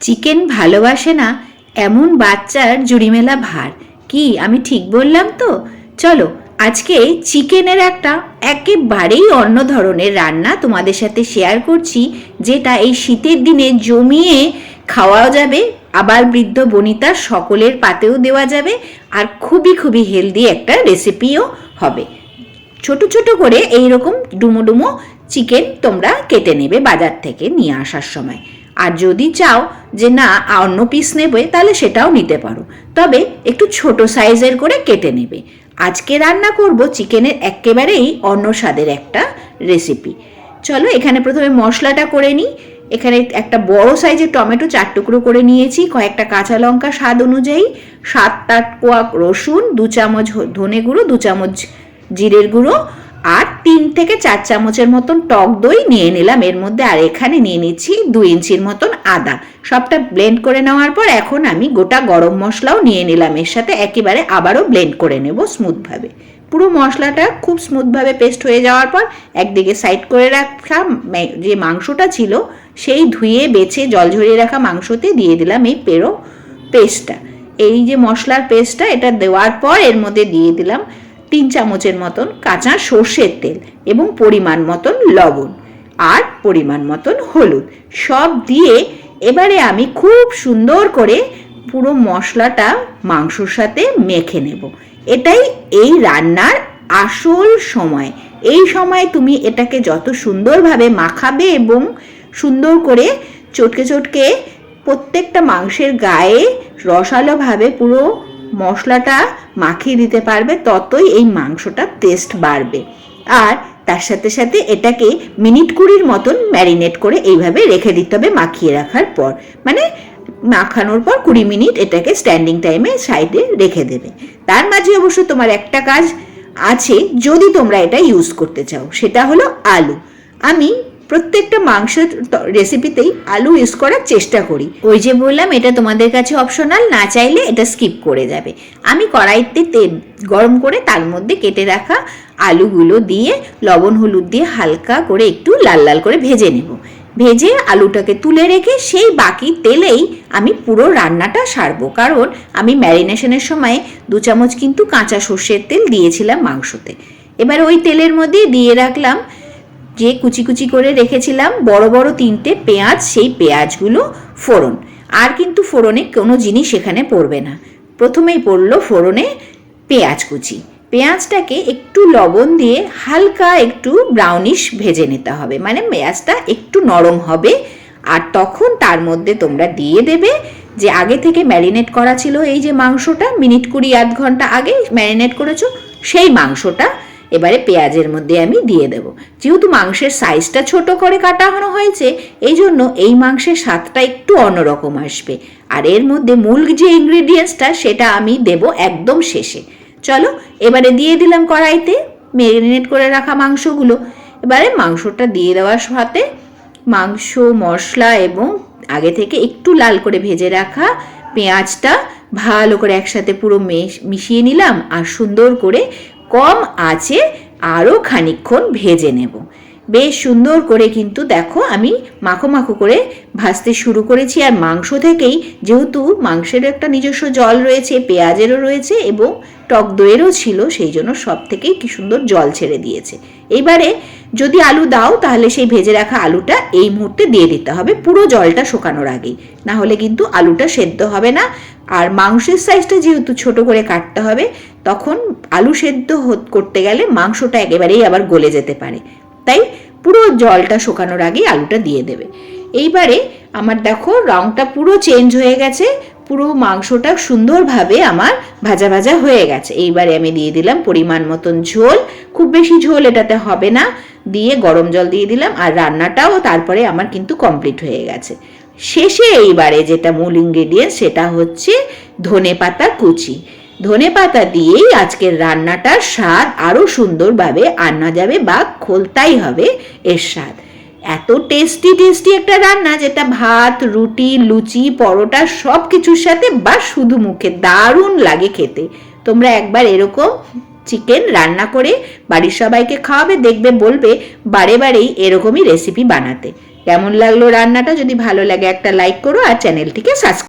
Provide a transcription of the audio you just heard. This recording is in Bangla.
চিকেন ভালোবাসে না, এমন বাচ্চার জুড়িমেলা ভার। কি, আমি ঠিক বললাম তো? চলো, আজকে চিকেনের একটা একেবারেই অন্য ধরনের রান্না তোমাদের সাথে শেয়ার করছি, যেটা এই শীতের দিনে জমিয়ে খাওয়াও যাবে, আবার বৃদ্ধ বনিতা সকলের পাতেও দেওয়া যাবে, আর খুবই খুবই হেলদি একটা রেসিপিও হবে। ছোট ছোট করে এই রকম ডুমো ডুমো চিকেন তোমরা কেটে নেবে বাজার থেকে নিয়ে আসার সময়। আর যদি চাও যে না অন্য পিস নেবে, তাহলে সেটাও নিতে পারো। তবে একটু ছোট সাইজের করে কেটে নেবে। আজকে রান্না করব চিকেনের একেবারেই অন্য স্বাদের একটা রেসিপি চলো এখানে প্রথমে মশলাটা করে নিই। এখানে একটা বড় সাইজের টমেটো চার টুকরো করে নিয়েছি। কয়েকটা কাঁচা লঙ্কা স্বাদ অনুযায়ী সাত আট কোয়া রসুন, দু চামচ ধনে গুঁড়ো, দু চামচ জিরের গুঁড়ো আর তিন থেকে চার চামচের মতন টক দই নিয়ে নিলাম। এর মধ্যে আর এখানে নিয়ে নিচ্ছি দুই ইঞ্চির মতন আদা। সবটা ব্লেন্ড করে নেওয়ার পর এখন আমি গোটা গরম মশলাও নিয়ে নিলাম। এর সাথে একেবারে আবারও ব্লেন্ড করে নেব স্মুথভাবে পুরো মশলাটা খুব স্মুথভাবে পেস্ট হয়ে যাওয়ার পর একদিকে সাইড করে রাখা যে মাংসটা ছিল, সেই ধুয়ে বেছে জল ঝরিয়ে রাখা মাংসতে দিয়ে দিলাম এই পেরো পেস্টটা এই যে মশলার পেস্টটা এটা দেওয়ার পর এর মধ্যে দিয়ে দিলাম তিন চামচের মতন কাঁচা সর্ষের তেল এবং পরিমাণ মতন লবণ আর পরিমাণ মতন হলুদ। সব দিয়ে এবারে আমি খুব সুন্দর করে পুরো মশলাটা মাংসর সাথে মেখে নেব। এটাই এই রান্নার আসল সময়। এই সময় তুমি এটাকে যত সুন্দরভাবে মাখাবে এবং সুন্দর করে চটকে চটকে প্রত্যেকটা মাংসের গায়ে রসালোভাবে পুরো মশলাটা মাখিয়ে দিতে পারবে, ততই এই মাংসটা টেস্ট বাড়বে। আর তার সাথে সাথে এটাকে মিনিট কুড়ির মতন ম্যারিনেট করে এইভাবে রেখে দিতে হবে মাখিয়ে রাখার পর। মানে মাখানোর পর কুড়ি মিনিট এটাকে স্ট্যান্ডিং টাইমে সাইডে রেখে দেবে। তার মাঝে অবশ্য তোমার একটা কাজ আছে, যদি তোমরা এটা ইউজ করতে চাও, সেটা হলো আলু। আমি প্রত্যেকটা মাংসের রেসিপিতেই আলু ইউজ করার চেষ্টা করি। ওই যে বললাম, এটা তোমাদের কাছে অপশনাল না চাইলে এটা স্কিপ করে যাবে। আমি কড়াইতে তেল গরম করে তার মধ্যে কেটে রাখা আলুগুলো দিয়ে, লবণ, হলুদ দিয়ে হালকা করে একটু লাল লাল করে ভেজে নেব। ভেজে আলুটাকে তুলে রেখে সেই বাকি তেলেই আমি পুরো রান্নাটা সারবো। কারণ আমি ম্যারিনেশনের সময় দু চামচ কিন্তু কাঁচা সর্ষের তেল দিয়েছিলাম মাংসতে। এবার ওই তেলের মধ্যে দিয়ে রাখলাম যে কুচি কুচি করে রেখেছিলাম, বড় বড় তিনটে পেঁয়াজ, সেই পেঁয়াজগুলো ফোড়ন। আর কিন্তু ফোড়নে কোনো জিনিস এখানে পড়বে না। প্রথমেই পড়ল ফোড়নে পেঁয়াজ কুচি। পেঁয়াজটাকে একটু লবণ দিয়ে হালকা একটু ব্রাউনিশ ভেজে নিতে হবে। মানে পেঁয়াজটা একটু নরম হবে। আর তখন তার মধ্যে তোমরা দিয়ে দেবে যে আগে থেকে ম্যারিনেট করা ছিল এই যে মাংসটা, মিনিট কুড়ি আধ ঘণ্টা আগে ম্যারিনেট করেছ, সেই মাংসটা এবারে পেঁয়াজের মধ্যে আমি দিয়ে দেব। যেহেতু মাংসের সাইজটা ছোট করে কাটানো হয়েছে এই জন্য এই মাংসের স্বাদটা একটু অন্যরকম আসবে। আর এর মধ্যে মূল যে ইনগ্রিডিয়েন্টসটা সেটা আমি দেব একদম শেষে। চলো, এবারে দিয়ে দিলাম কড়াইতে ম্যারিনেট করে রাখা মাংসগুলো। এবারে মাংসটা দিয়ে দেওয়ার সাথে মাংস, মশলা এবং আগে থেকে একটু লাল করে ভেজে রাখা পেঁয়াজটা ভালো করে একসাথে পুরো মেশ- মিশিয়ে নিলাম আর সুন্দর করে কম আছে আরও খানিকক্ষণ ভেজে নেব। বেশ সুন্দর করে কিন্তু দেখো আমি মাখো মাখো করে ভাজতে শুরু করেছি। আর মাংস থেকেই যেহেতু মাংসের একটা নিজস্ব জল রয়েছে, পেঁয়াজেরও রয়েছে এবং টক দইয়েরও ছিল, সেই জন্য সব থেকেই কি সুন্দর জল ছেড়ে দিয়েছে। এবারে যদি আলু দাও, তাহলে সেই ভেজে রাখা আলুটা এই মুহূর্তে দিয়ে দিতে হবে। পুরো জলটা শুকানোর আগেই। না হলে কিন্তু আলুটা সেদ্ধ হবে না। আর মাংসের সাইজটা যেহেতু ছোট করে কাটতে হবে, তখন আলু সেদ্ধ করতে গেলে মাংসটা একেবারেই আবার গলে যেতে পারে। তাই পুরো জলটা শুকানোর আগেই আলুটা দিয়ে দেবে। এইবারে আমার দেখো রংটা পুরো চেঞ্জ হয়ে গেছে। পুরো মাংসটা সুন্দরভাবে আমার ভাজা ভাজা হয়ে গেছে। এইবারে আমি দিয়ে দিলাম পরিমাণ মতন ঝোল। খুব বেশি ঝোল এটাতে হবে না। দিয়ে গরম জল দিয়ে দিলাম আর রান্নাটাও তারপরে আমার কিন্তু কমপ্লিট হয়ে গেছে। শেষে এইবারে যেটা মূল ইনগ্রেডিয়েন্ট সেটা হচ্ছে ধনে পাতা কুচি। ধনে পাতা দিয়েই আজকের রান্নাটার স্বাদ আরও সুন্দরভাবে আনা যাবে বা খোলতাই হবে এর স্বাদ। এত টেস্টি টেস্টি একটা রান্না যেটা ভাত, রুটি, লুচি, পরোটা সব কিছুর সাথে বা শুধু মুখে দারুণ লাগে খেতে। তোমরা একবার এরকম চিকেন রান্না করে বাড়ির সবাইকে খাওয়াবে, দেখবে, বলবে, বারে বারেই এরকমই রেসিপি বানাতে। কেমন লাগল রান্নাটা? যদি ভালো লাগে একটা লাইক করো আর চ্যানেলটিকে সাবস্ক্রাইব